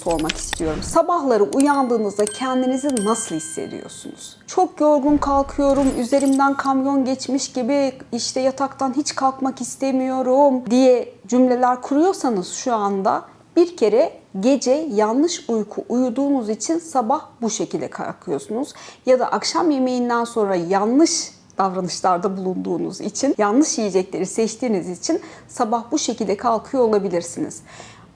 sormak istiyorum. Sabahları uyandığınızda kendinizi nasıl hissediyorsunuz? Çok yorgun kalkıyorum, üzerimden kamyon geçmiş gibi işte yataktan hiç kalkmak istemiyorum diye cümleler kuruyorsanız şu anda bir kere gece yanlış uyku uyuduğunuz için sabah bu şekilde kalkıyorsunuz. Ya da akşam yemeğinden sonra yanlış davranışlarda bulunduğunuz için, yanlış yiyecekleri seçtiğiniz için sabah bu şekilde kalkıyor olabilirsiniz.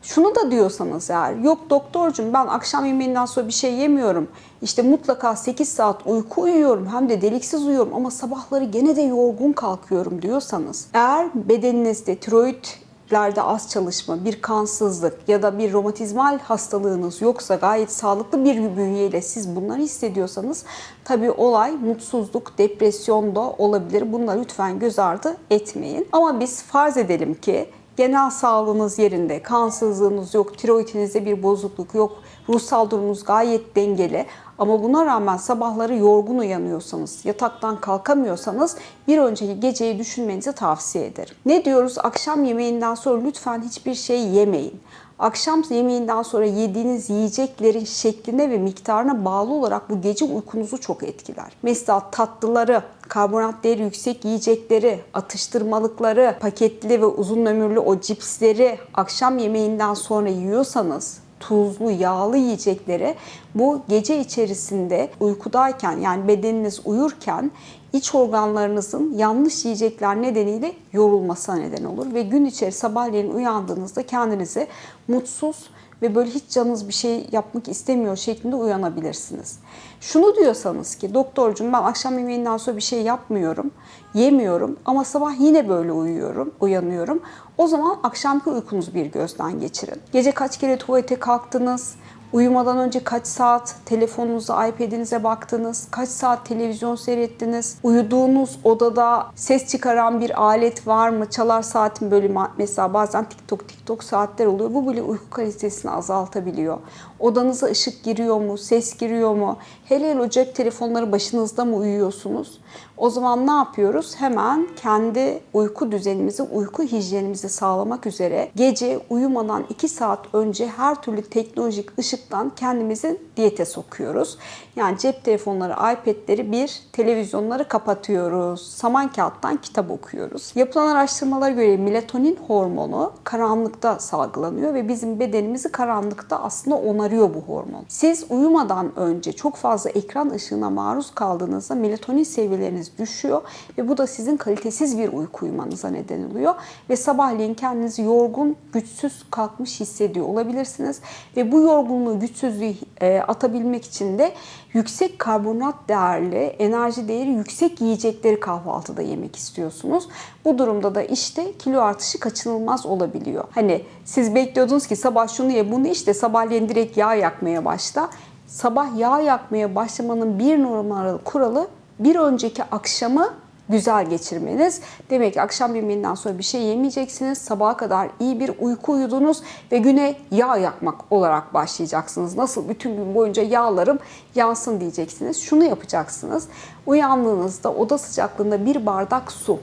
Şunu da diyorsanız eğer, yok doktorcum ben akşam yemeğinden sonra bir şey yemiyorum. İşte mutlaka 8 saat uyku uyuyorum hem de deliksiz uyuyorum ama sabahları gene de yorgun kalkıyorum diyorsanız. Eğer bedeninizde tiroid lerde az çalışma, bir kansızlık ya da bir romatizmal hastalığınız yoksa gayet sağlıklı bir bünyeyle siz bunları hissediyorsanız tabii olay mutsuzluk, depresyon da olabilir. Bunları lütfen göz ardı etmeyin. Ama biz farz edelim ki genel sağlığınız yerinde, kansızlığınız yok, tiroidinizde bir bozukluk yok, ruhsal durumunuz gayet dengeli. Ama buna rağmen sabahları yorgun uyanıyorsanız, yataktan kalkamıyorsanız bir önceki geceyi düşünmenizi tavsiye ederim. Ne diyoruz? Akşam yemeğinden sonra lütfen hiçbir şey yemeyin. Akşam yemeğinden sonra yediğiniz yiyeceklerin şekline ve miktarına bağlı olarak bu gece uykunuzu çok etkiler. Mesela tatlıları, karbonat değeri yüksek yiyecekleri, atıştırmalıkları, paketli ve uzun ömürlü o cipsleri akşam yemeğinden sonra yiyorsanız tuzlu, yağlı yiyecekleri bu gece içerisinde uykudayken yani bedeniniz uyurken iç organlarınızın yanlış yiyecekler nedeniyle yorulmasına neden olur. Ve gün içeri sabahleyin uyandığınızda kendinizi mutsuz ve böyle hiç canınız bir şey yapmak istemiyor şeklinde uyanabilirsiniz. Şunu diyorsanız ki doktorcum ben akşam yemeğinden sonra bir şey yapmıyorum, yemiyorum ama sabah yine böyle uyuyorum, uyanıyorum. O zaman akşamki uykunuzu bir gözden geçirin. Gece kaç kere tuvalete kalktınız? Uyumadan önce kaç saat telefonunuza, iPad'inize baktınız? Kaç saat televizyon seyrettiniz? Uyuduğunuz odada ses çıkaran bir alet var mı? Çalar saatin böyle mesela bazen TikTok TikTok saatler oluyor. Bu bile uyku kalitesini azaltabiliyor. Odanıza ışık giriyor mu? Ses giriyor mu? Hele hele o cep telefonları başınızda mı uyuyorsunuz? O zaman ne yapıyoruz? Hemen kendi uyku düzenimizi, uyku hijyenimizi sağlamak üzere gece uyumadan 2 saat önce her türlü teknolojik ışıktan kendimizi diyete sokuyoruz. Yani cep telefonları, iPad'leri bir, televizyonları kapatıyoruz. Saman kağıttan kitap okuyoruz. Yapılan araştırmalara göre melatonin hormonu karanlıkta salgılanıyor ve bizim bedenimizi karanlıkta aslında onarıyor bu hormon. Siz uyumadan önce çok fazla ekran ışığına maruz kaldığınızda melatonin seviyeleriniz düşüyor ve bu da sizin kalitesiz bir uyku uyumanıza neden oluyor ve sabahleyin kendinizi yorgun, güçsüz kalkmış hissediyor olabilirsiniz ve bu yorgunluğu, güçsüzlüğü e, atabilmek için de yüksek karbonat değerli, enerji değeri yüksek yiyecekleri kahvaltıda yemek istiyorsunuz. Bu durumda da işte kilo artışı kaçınılmaz olabiliyor. Hani siz bekliyordunuz ki sabah şunu ye bunu işte sabahleyin direkt yağ yakmaya başla. Sabah yağ yakmaya başlamanın bir numaralı kuralı bir önceki akşamı güzel geçirmeniz. Demek ki akşam yemeğinden sonra bir şey yemeyeceksiniz. Sabaha kadar iyi bir uyku uyudunuz ve güne yağ yakmak olarak başlayacaksınız. Nasıl bütün gün boyunca yağlarım yansın diyeceksiniz. Şunu yapacaksınız. Uyandığınızda oda sıcaklığında bir bardak su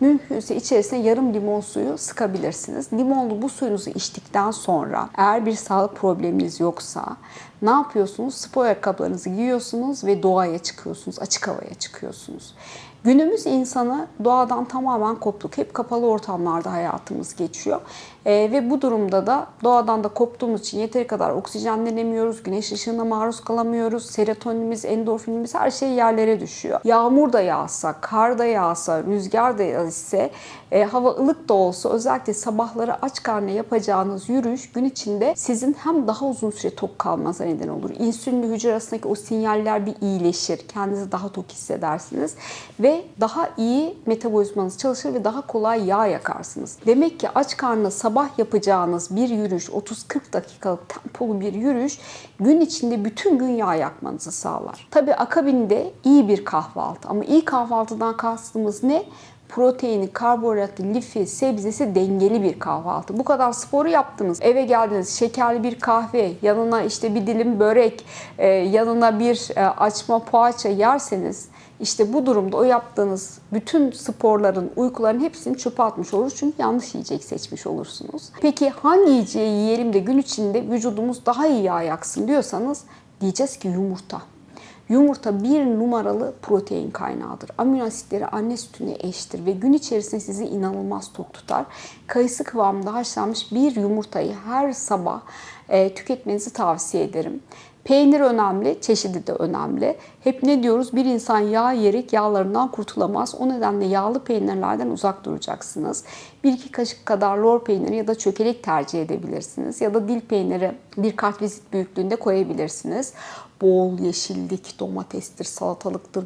Mümkünse içerisine yarım limon suyu sıkabilirsiniz. Limonlu bu suyunuzu içtikten sonra eğer bir sağlık probleminiz yoksa ne yapıyorsunuz? Spor ayakkabılarınızı giyiyorsunuz ve doğaya çıkıyorsunuz, açık havaya çıkıyorsunuz. Günümüz insanı doğadan tamamen koptuk. Hep kapalı ortamlarda hayatımız geçiyor. Ee, ve bu durumda da doğadan da koptuğumuz için yeteri kadar oksijenlenemiyoruz, güneş ışığına maruz kalamıyoruz, serotoninimiz, endorfinimiz her şey yerlere düşüyor. Yağmur da yağsa, kar da yağsa, rüzgar da ise, e, hava ılık da olsa özellikle sabahları aç karnına yapacağınız yürüyüş gün içinde sizin hem daha uzun süre tok kalmanıza neden olur. İnsülinli hücre arasındaki o sinyaller bir iyileşir. Kendinizi daha tok hissedersiniz ve daha iyi metabolizmanız çalışır ve daha kolay yağ yakarsınız. Demek ki aç karnına sabah yapacağınız bir yürüyüş, 30-40 dakikalık tempolu bir yürüyüş gün içinde bütün gün yağ yakmanızı sağlar. Tabi akabinde iyi bir kahvaltı ama iyi kahvaltıdan kastımız ne? proteini, karbonhidratı, lifi, sebzesi dengeli bir kahvaltı. Bu kadar sporu yaptınız. Eve geldiniz şekerli bir kahve, yanına işte bir dilim börek, e, yanına bir e, açma poğaça yerseniz İşte bu durumda o yaptığınız bütün sporların, uykuların hepsini çöpe atmış oluruz. Çünkü yanlış yiyecek seçmiş olursunuz. Peki hangi yiyeceği yiyelim de gün içinde vücudumuz daha iyi yağ yaksın diyorsanız diyeceğiz ki yumurta. Yumurta bir numaralı protein kaynağıdır. Amino asitleri anne sütüne eştir ve gün içerisinde sizi inanılmaz tok tutar. Kayısı kıvamında haşlanmış bir yumurtayı her sabah e, tüketmenizi tavsiye ederim. Peynir önemli, çeşidi de önemli. Hep ne diyoruz? Bir insan yağ yiyerek yağlarından kurtulamaz. O nedenle yağlı peynirlerden uzak duracaksınız. Bir iki kaşık kadar lor peyniri ya da çökelek tercih edebilirsiniz. Ya da dil peyniri bir kartvizit büyüklüğünde koyabilirsiniz. Bol yeşillik, domatestir, salatalıktır,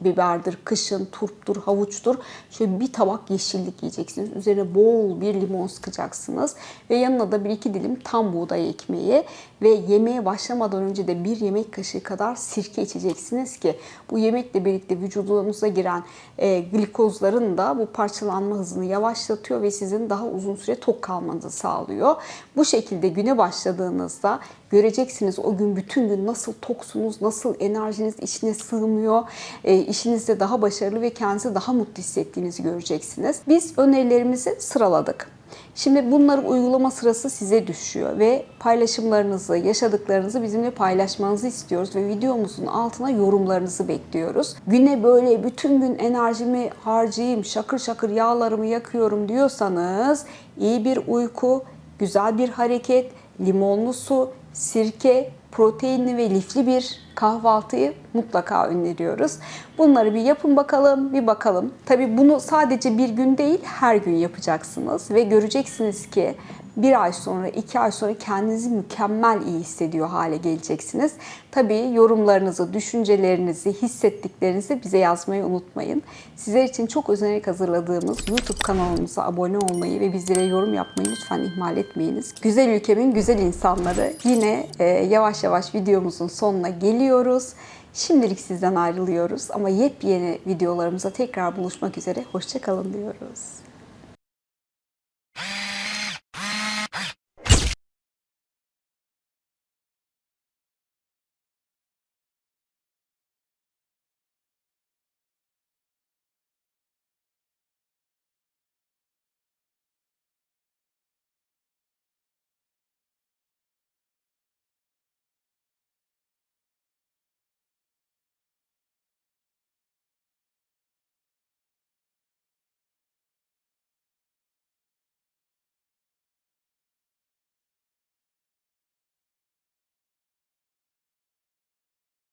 biberdir, kışın turptur, havuçtur. Şöyle bir tabak yeşillik yiyeceksiniz. Üzerine bol bir limon sıkacaksınız. Ve yanına da bir iki dilim tam buğday ekmeği. Ve yemeğe başlamadan önce de bir yemek kaşığı kadar sirke içeceksiniz ki bu yemekle birlikte vücudunuza giren e, glikozların da bu parçalanma hızını yavaşlatıyor ve sizin daha uzun süre tok kalmanızı sağlıyor. Bu şekilde güne başladığınızda göreceksiniz o gün bütün gün nasıl toksunuz, nasıl enerjiniz içine sığmıyor, e, işinizde daha başarılı ve kendinizi daha mutlu hissettiğinizi göreceksiniz. Biz önerilerimizi sıraladık. Şimdi bunları uygulama sırası size düşüyor ve paylaşımlarınızı, yaşadıklarınızı bizimle paylaşmanızı istiyoruz ve videomuzun altına yorumlarınızı bekliyoruz. Güne böyle bütün gün enerjimi harcayayım, şakır şakır yağlarımı yakıyorum diyorsanız iyi bir uyku, güzel bir hareket, limonlu su, sirke, proteinli ve lifli bir kahvaltıyı mutlaka öneriyoruz. Bunları bir yapın bakalım, bir bakalım. Tabii bunu sadece bir gün değil, her gün yapacaksınız ve göreceksiniz ki bir ay sonra, iki ay sonra kendinizi mükemmel iyi hissediyor hale geleceksiniz. Tabii yorumlarınızı, düşüncelerinizi, hissettiklerinizi bize yazmayı unutmayın. Sizler için çok özenerek hazırladığımız YouTube kanalımıza abone olmayı ve bizlere yorum yapmayı lütfen ihmal etmeyiniz. Güzel ülkemin güzel insanları yine e, yavaş yavaş videomuzun sonuna geliyoruz. Şimdilik sizden ayrılıyoruz ama yepyeni videolarımıza tekrar buluşmak üzere. Hoşçakalın diyoruz.